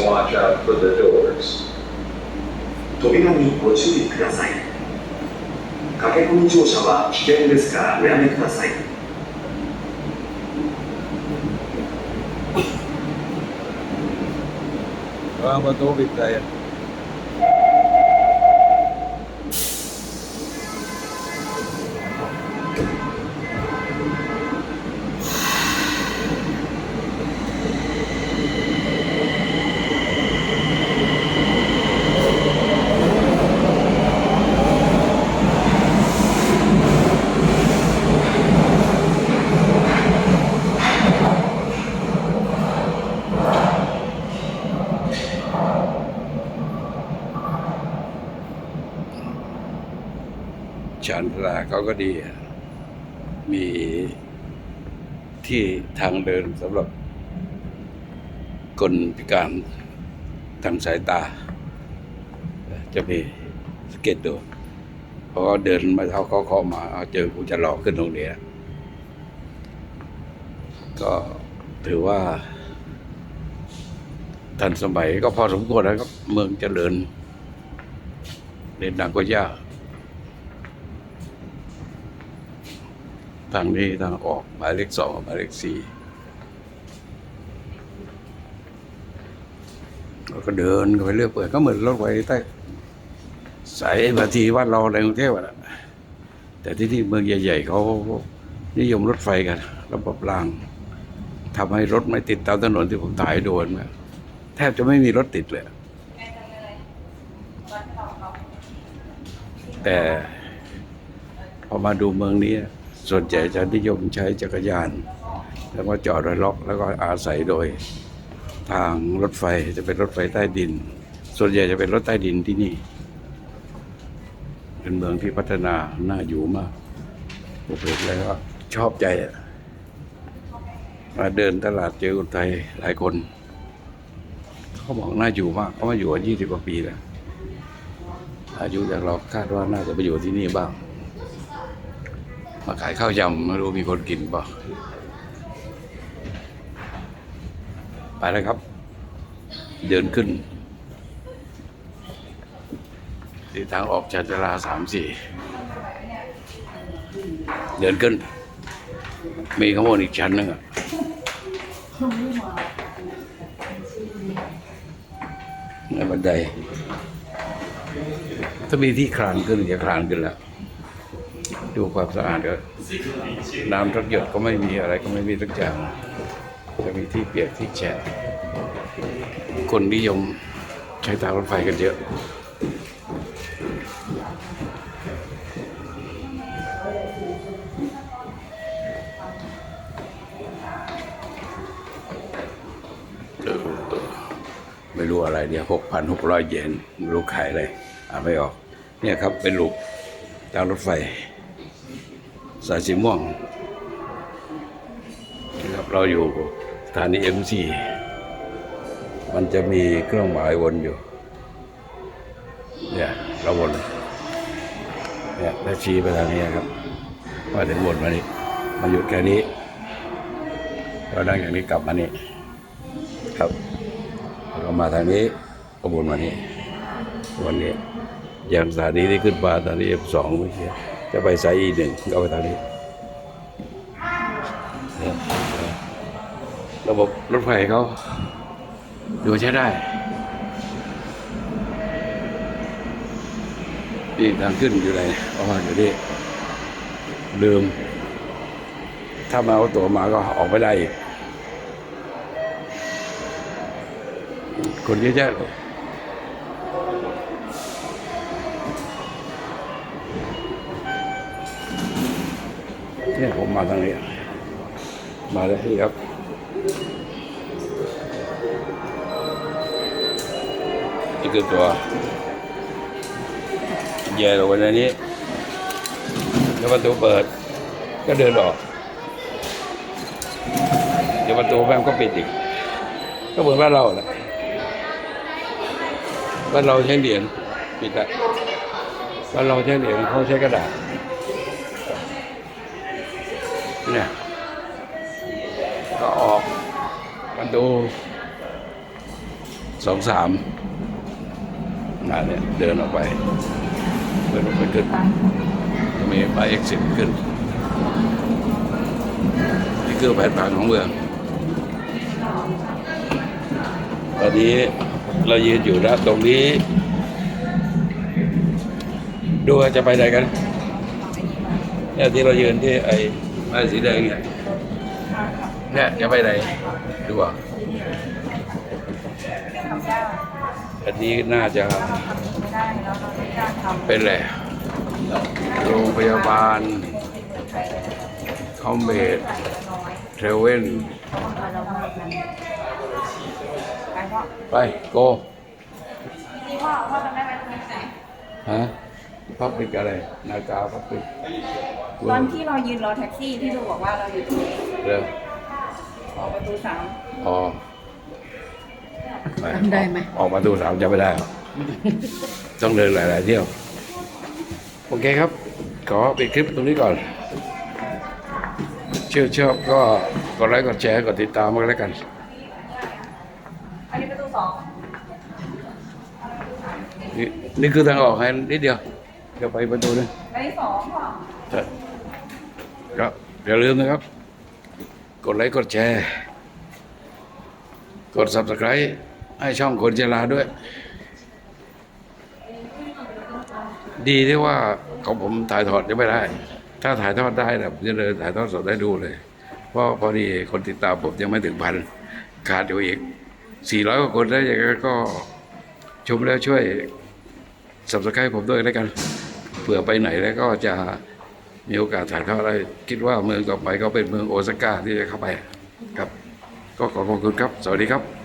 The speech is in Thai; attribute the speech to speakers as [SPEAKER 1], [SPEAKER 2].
[SPEAKER 1] Watch out for the doors. 扉にご注意ください。駆け込み乗車は危険ですからおやめください。
[SPEAKER 2] Vamos, Dovi, Praia. ชานชาลาเขาก็ดี มีที่ทางเดินสำหรับคนพิการทางสายตา จะมีสเก็ตดูพอเขาเดินมาเขาเขาเขามาเอาเจอกูจะหลอกขึ้นตรงนี้ก็ถือว่าทันสมัยก็พอสมควรนะครับ เมืองเจริญเดินทางก็ยา ทางนี้ทางออกหมายเลขสองกับหมายเลขสี่เราก็เดินกันไปเรื่อยเปื่อยก็เหมือนรถไฟใต้สายบางทีวัดเราในกรุงเทพอะนะแต่ที่นี่เมืองใหญ่ๆเขานิยมรถไฟกัน ระบบรางทำให้รถไม่ติดตามถนนที่ผมถ่ายให้ดูเห็นไหมแทบจะไม่มีรถติดเลย แต่พอมาดูเมืองนี้ ส่วนใหญ่จะนิยมใช้จักรยาน แล้วก็จอดไว้ล็อกแล้วก็อาศัยโดยทางรถไฟจะเป็นรถไฟใต้ดิน ส่วนใหญ่จะเป็นรถใต้ดินที่นี่ เป็นเมืองที่พัฒนาน่าอยู่มากผมเห็นแล้วชอบใจอะมาเดินตลาดเจอคนไทยหลายคน เขาบอกน่าอยู่มากเขามาอยู่ยี่สิบกว่าปีแล้วอายุจากเราคาดว่าน่าจะไปอยู่ที่นี่บ้าง มาขายข้าวยำไม่รู้มีคนกินปล่าไปแล้วครับ เดินขึ้นที่ทางออกชานชาลาสามสี่เดินขึ้น มีข้างบนอีกชั้นหนึงอะในบันไดถ้ามีที่คลานขึ้นจะคลานขึ้นแล้ว ดูความสะอาดก็น้ำทักหยดก็ไม่มีอะไรก็ไม่มีทุกอย่างจะมีที่เปียกที่แฉะคนนิยมใช้ทางรถไฟกันเยอะไม่รู้อะไรเนี่ยหกพันหกร้อยเยนรู้ขายอะไรอ่านไม่ออก เนี่ยครับเป็นลูกทางรถไฟ สายสีม่วงนะครับเราอยู่สถานีเอ็มซีมันจะมีเครื่องหมายวนอยู่เนี่ยเราวนเนี่ยแล้วชี้ไปทางนี้ครับมาถึงวนมานี่มันหยุดแค่นี้เราดังอย่างนี้กลับมานี่ครับแล้วมาทางนี้ก็วนมานี่วนนี้อย่างสถานีที่ขึ้นมาสถานีเอ็มสองเมื่อกี้ จะไปสายอีหนึ่งก็ไปทางนี้ระบบรถไฟเขาดูใช้ได้นี่ทางขึ้นอยู่ไหนประมาอยู่นี่ลืมถ้ามาเอาตัวมาก็ออกไม่ได้อีกคนเยอะแยะ เนี่ยผมมาทางนี้ มาเลยที่ครับนี่คือตัวแย่ลงไปในนี้ แล้วประตูเปิด ก็เดินออก เดี๋ยวประตูแม่ก็ปิดอีก ก็เหมือนบ้านเราแหละบ้านเราใช้เหรียญปิดละบ้านเราใช้เหรียญเขาใช้กระดาษ เนี่ยก็ออกมาดูสองสามนะเนี่ยเดินออกไปเดินออกไปขึ้นจะมีป้ายเอ็กซิสขึ้นนี่คือแผนผังของเมือง ตอนนี้เรายืนอยู่นะตรงนี้ ดูจะไปไหนกันเนี่ยที่เรายืนที่ไอ ไม้สีแดงเนี่ยเนี่ยจะไปไหนดูอะอันนี้น่าจะเป็นแหละไรโรงพยาบาลคอมเมดเทรเวนไป โก
[SPEAKER 3] นี่พ่อพ่อจำได้ไหมตรงนี้ไหน
[SPEAKER 2] ฮะ พับปิกอะไร นาคาพับปิก
[SPEAKER 3] ตอนที่เรายืนรอแท็กซี่ที่ดูบอกว่าเราอยู่ตรงนี้
[SPEAKER 2] เริ่ม
[SPEAKER 3] ออกประตูสาม
[SPEAKER 2] อ๋อ
[SPEAKER 4] จำได้ไหม
[SPEAKER 2] ออกประตูสามจะไม่ได้หรอกต้องเดินหลาย ๆ เที่ยว โอเคครับ ขอปิดคลิปตรงนี้ก่อน เชื่อชอบก็กดไลค์กดแชร์กดติดตามมาแล้วกัน
[SPEAKER 3] อันนี้ประตูสอง
[SPEAKER 2] นี่นี่คือทางออกให้นิดเดียว เดี๋ยวไปประตูนึง
[SPEAKER 3] อันนี้สองพ่อ
[SPEAKER 2] ครับอย่าลืมนะครับ กดไลค์กดแชร์ กด subscribe ให้ช่องคนเจราด้วย ดีที่ว่าของผมถ่ายทอดยังไม่ได้ ถ้าถ่ายทอดได้นะผมจะเลยถ่ายทอดสดได้ดูเลย เพราะพอดีคนติดตามผมยังไม่ถึงพันขาดอยู่อีก400กว่าคนได้ยังไงก็ชมแล้วช่วย subscribe ผมด้วยแล้วกัน เผื่อไปไหนแล้วก็จะมีโอกาสถ่ายทอดได้คิดว่าเมืองต่อไปก็เป็นเมืองโอซาก้าที่จะเข้าไปครับ ก็ขอขอบคุณครับ สวัสดีครับ